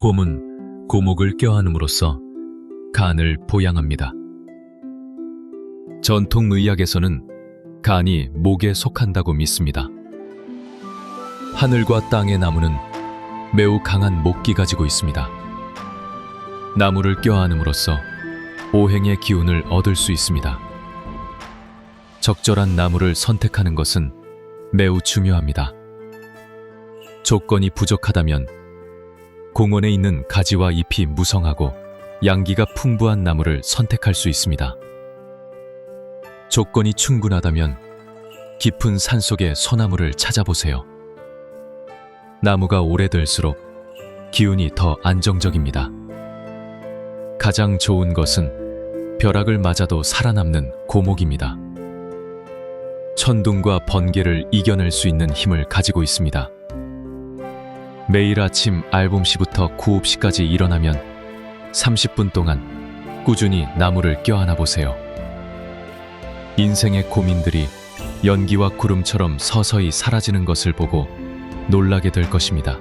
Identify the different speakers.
Speaker 1: 곰은 고목을 껴안음으로써 간을 보양합니다. 전통 의학에서는 간이 목에 속한다고 믿습니다. 하늘과 땅의 나무는 매우 강한 목기 가지고 있습니다. 나무를 껴안음으로써 오행의 기운을 얻을 수 있습니다. 적절한 나무를 선택하는 것은 매우 중요합니다. 조건이 부족하다면 공원에 있는 가지와 잎이 무성하고 양기가 풍부한 나무를 선택할 수 있습니다. 조건이 충분하다면 깊은 산 속의 소나무를 찾아보세요. 나무가 오래될수록 기운이 더 안정적입니다. 가장 좋은 것은 벼락을 맞아도 살아남는 고목입니다. 천둥과 번개를 이겨낼 수 있는 힘을 가지고 있습니다. 매일 아침 알봄시부터 구읍시까지 일어나면 30분 동안 꾸준히 나무를 껴안아 보세요. 인생의 고민들이 연기와 구름처럼 서서히 사라지는 것을 보고 놀라게 될 것입니다.